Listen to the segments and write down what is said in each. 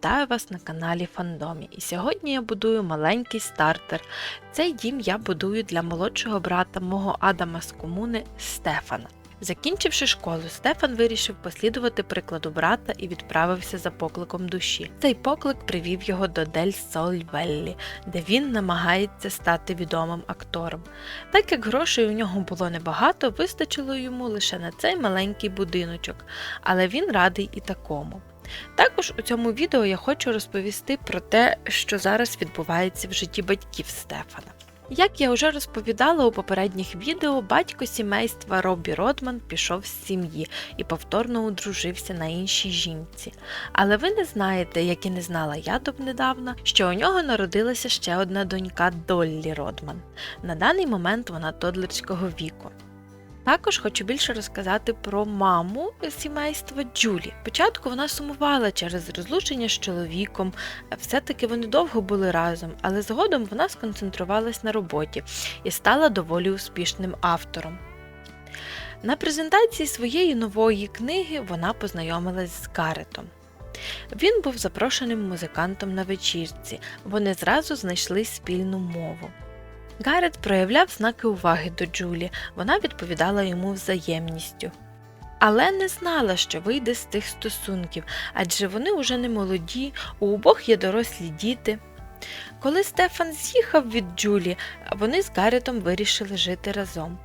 Вітаю вас на каналі Фандомі. І сьогодні я будую маленький стартер. Цей дім я будую для молодшого брата мого Адама з комуни Стефана. Закінчивши школу, Стефан вирішив послідувати прикладу брата і відправився за покликом душі. Цей поклик привів його до Дель Соль Веллі, де він намагається стати відомим актором. Так як грошей у нього було небагато, вистачило йому лише на цей маленький будиночок, але він радий і такому. Також у цьому відео я хочу розповісти про те, що зараз відбувається в житті батьків Стефана. Як я вже розповідала у попередніх відео, батько сімейства Робі Родман пішов з сім'ї і повторно одружився на іншій жінці. Але ви не знаєте, як і не знала я недавно, що у нього народилася ще одна донька Доллі Родман. На даний момент вона тодлерського віку. Також хочу більше розказати про маму сімейства Джулі. Спочатку вона сумувала через розлучення з чоловіком, все-таки вони довго були разом, але згодом вона сконцентрувалась на роботі і стала доволі успішним автором. На презентації своєї нової книги вона познайомилась з Гаретом. Він був запрошеним музикантом на вечірці, вони зразу знайшли спільну мову. Гарет проявляв знаки уваги до Джулі, вона відповідала йому взаємністю. Але не знала, що вийде з тих стосунків, адже вони уже не молоді, у обох є дорослі діти. Коли Стефан з'їхав від Джулі, вони з Гаретом вирішили жити разом.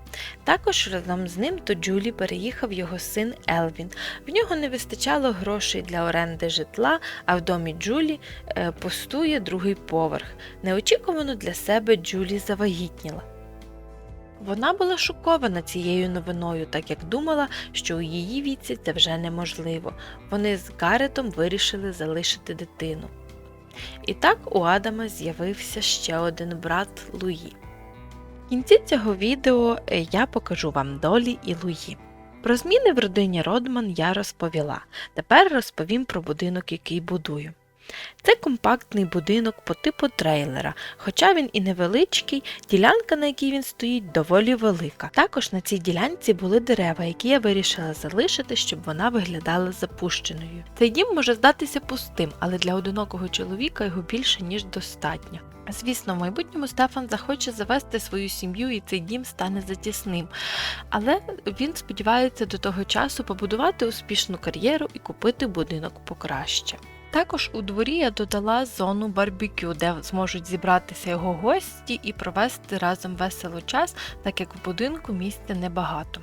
Також разом з ним до Джулі переїхав його син Елвін. В нього не вистачало грошей для оренди житла, а в домі Джулі е, пустує другий поверх. Неочікувано для себе Джулі завагітніла. Вона була шокована цією новиною, так як думала, що у її віці це вже неможливо. Вони з Гаретом вирішили залишити дитину. І так у Адама з'явився ще один брат Луї. В кінці цього відео е, я покажу вам долі і Луї. Про зміни в родині Родман я розповіла. Тепер розповім про будинок, який будую. Це компактний будинок по типу трейлера, хоча він і невеличкий, ділянка, на якій він стоїть, доволі велика. Також на цій ділянці були дерева, які я вирішила залишити, щоб вона виглядала запущеною. Цей дім може здатися пустим, але для одинокого чоловіка його більше ніж достатньо. Звісно, в майбутньому Стефан захоче завести свою сім'ю і цей дім стане затісним. Але він сподівається до того часу побудувати успішну кар'єру і купити будинок покраще. Також у дворі я додала зону барбекю, де зможуть зібратися його гості і провести разом весело час, так як в будинку місця небагато.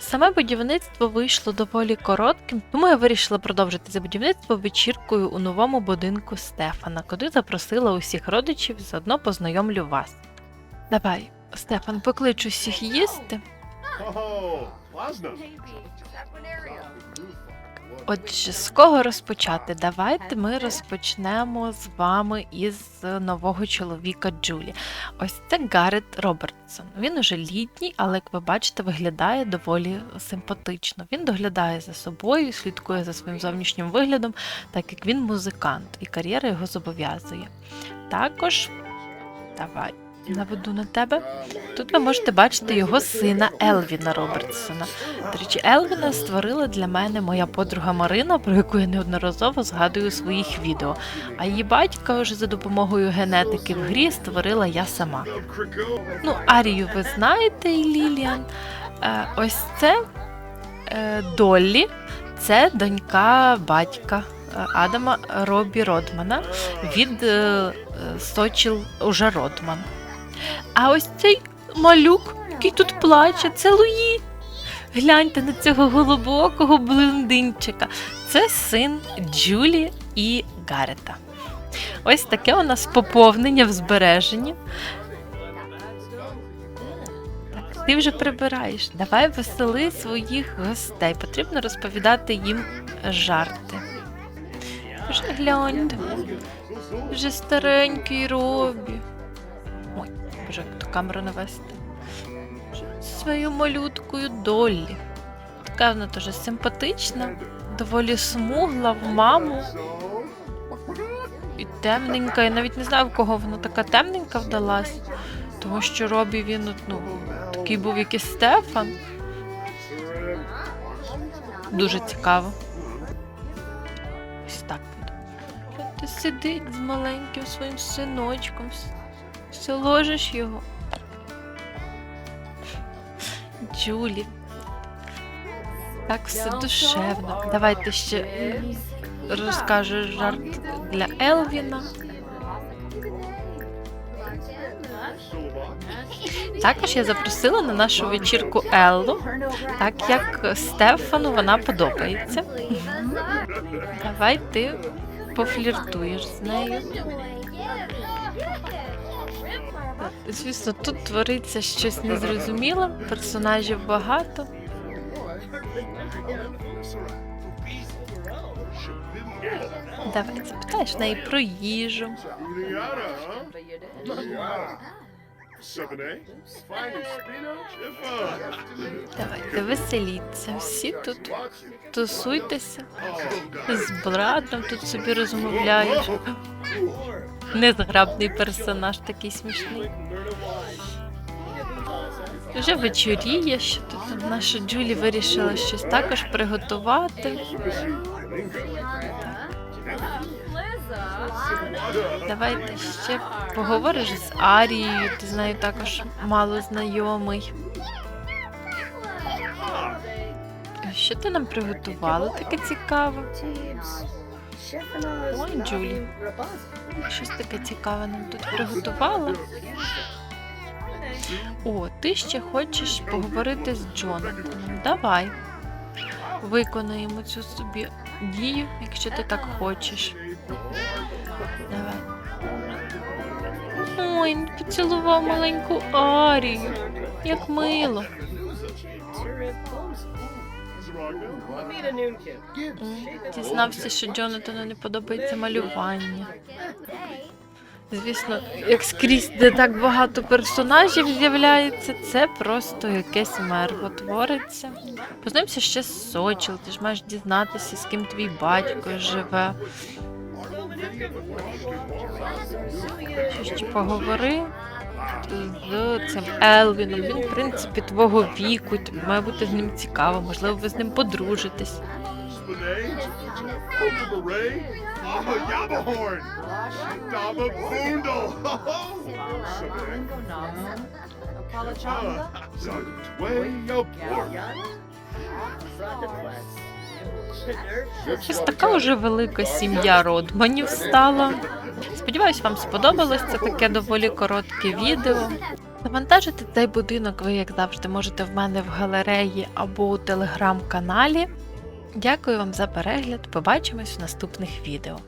Саме будівництво вийшло доволі коротким, тому я вирішила продовжити це будівництво вечіркою у новому будинку Стефана, куди запросила усіх родичів, заодно познайомлю вас. Давай, Стефан, покличу всіх їсти. Отже, з кого розпочати? Давайте ми розпочнемо з вами із нового чоловіка Джулі. Ось це Гаррет Робертсон. Він уже літній, але як ви бачите, виглядає доволі симпатично. Він доглядає за собою, слідкує за своїм зовнішнім виглядом, так як він музикант, і кар'єра його зобов'язує. Також давай. Наведу на тебе. Тут ви можете бачити його сина Елвіна Робертсона. До речі, Елвіна створила для мене моя подруга Марина, про яку я неодноразово згадую у своїх відео. А її батька вже за допомогою генетики в грі створила я сама. Ну, Арію ви знаєте і Ліліан. Е, ось це е, Доллі, це донька батька е, Адама Робі Родмана від Сочіл уже Родман. А ось цей малюк, який тут плаче, це Луї. Гляньте на цього голубокого блондинчика. Це син Джулі і Гарета. Ось таке у нас поповнення в збереженні. Ти вже прибираєш. Давай весели своїх гостей. Потрібно розповідати їм жарти. Вже гляньте, вже старенький Робі. Боже, як камеру навести. Свою малюткою Доллі. Така вона теж симпатична, доволі смугла в маму. І темненька. Я навіть не знаю, в кого вона така темненька вдалась. Тому що Робі він ну, такий був як і Стефан. Дуже цікаво. Ось так буде. Та сидить з маленьким своїм синочком. Все ложиш його. Джулі. Так все душевно. Давайте ще розкажу жарт для Елвіна. Також я запросила на нашу вечірку Еллу, так як Стефану вона подобається. Давай ти пофліртуєш з нею. Звісно, тут твориться щось незрозуміле, персонажів багато. Давай запитаєш неї про їжу. Давайте веселіться. Всі тут тусуйтеся з братом, тут собі розмовляють. Незграбний персонаж такий смішний. Вже вечоріє, що тут наша Джулі вирішила щось також приготувати. Давайте ще поговориш з Арією, ти з нею також мало знайомий. Що ти нам приготувала таке цікаве? Ой, Джулі. Щось таке цікаве нам тут приготувала. О, ти ще хочеш поговорити з Джонатаном. Давай. Виконаємо цю собі дію, якщо ти так хочеш. Давай. Ой, поцілував маленьку Арію. Як мило. Дізнався, що Джонатану не подобається малювання. Звісно, як скрізь, де так багато персонажів з'являється, це просто якесь мерво твориться. Познайомся ще з Сочил, ти ж маєш дізнатися, з ким твій батько живе. Що ще поговори з цим Елвіном. Він, в принципі, твого віку, має бути з ним цікаво, можливо, ви з ним подружитесь. Spinach. Uncle Beret. Oh, Yabahorn. Daba Boondle. Way up Ось така уже велика сім'я Родманів стала. Сподіваюсь, вам сподобалось це таке доволі коротке відео. Завантажити цей будинок ви, як завжди, можете в мене в галереї або у телеграм-каналі. Дякую вам за перегляд. Побачимось в наступних відео.